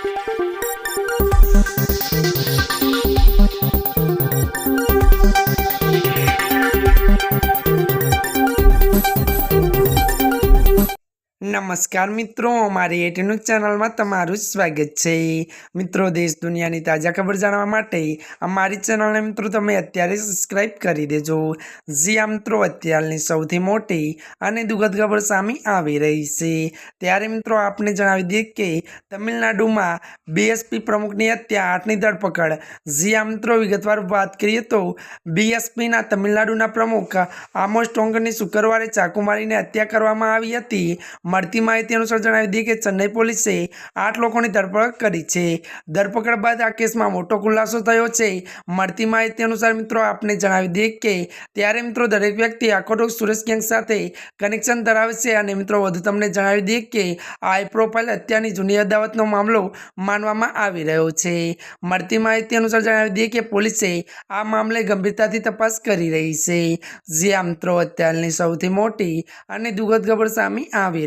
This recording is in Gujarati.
Thank you. નમસ્કાર મિત્રો, મારી એટીનું ચેનલમાં તમારું સ્વાગત છે. મિત્રો, દેશ દુનિયાની તાજા ખબર જાણવા માટે અમારી ચેનલને મિત્રો તમે અત્યારે સબસ્ક્રાઈબ કરી દેજો. જ્યાં મિત્રો, અત્યારની સૌથી મોટી અને દુઃખદ ખબર સામે આવી રહી છે. ત્યારે મિત્રો, આપને જણાવી દઈએ કે તમિલનાડુમાં બીએસપી પ્રમુખની હત્યા આઠની ધરપકડ. જ્યાં મિત્રો, વિગતવાર વાત કરીએ તો બીએસપીના તમિલનાડુના પ્રમુખ આમોસ ટોંગની શુક્રવારે ચાકુ મારીને હત્યા કરવામાં આવી હતી. મળતી માહિતી અનુસાર જણાવી દઈએ કે ચેન્નઈ પોલીસે આઠ લોકોની ધરપકડ કરી છે. ધરપકડ બાદ આ કેસમાં મોટો ખુલાસો થયો છે. મળતી માહિતી અનુસાર મિત્રો, આપને જણાવી દઈએ કે ત્યારે મિત્રો દરેક વ્યક્તિ આખોટોક સુરેશ ગેંગ સાથે કનેક્શન ધરાવે છે અને મિત્રો, વધુ તમને જણાવી દઈએ કે આ હાઈ પ્રોફાઇલ હત્યાની જૂની અદાવતનો મામલો માનવામાં આવી રહ્યો છે. મળતી માહિતી અનુસાર જણાવી દઈએ કે પોલીસે આ મામલે ગંભીરતાથી તપાસ કરી રહી છે. જ્યાં મિત્રો, અત્યારની સૌથી મોટી અને દુઃખદ ખબર સામે આવી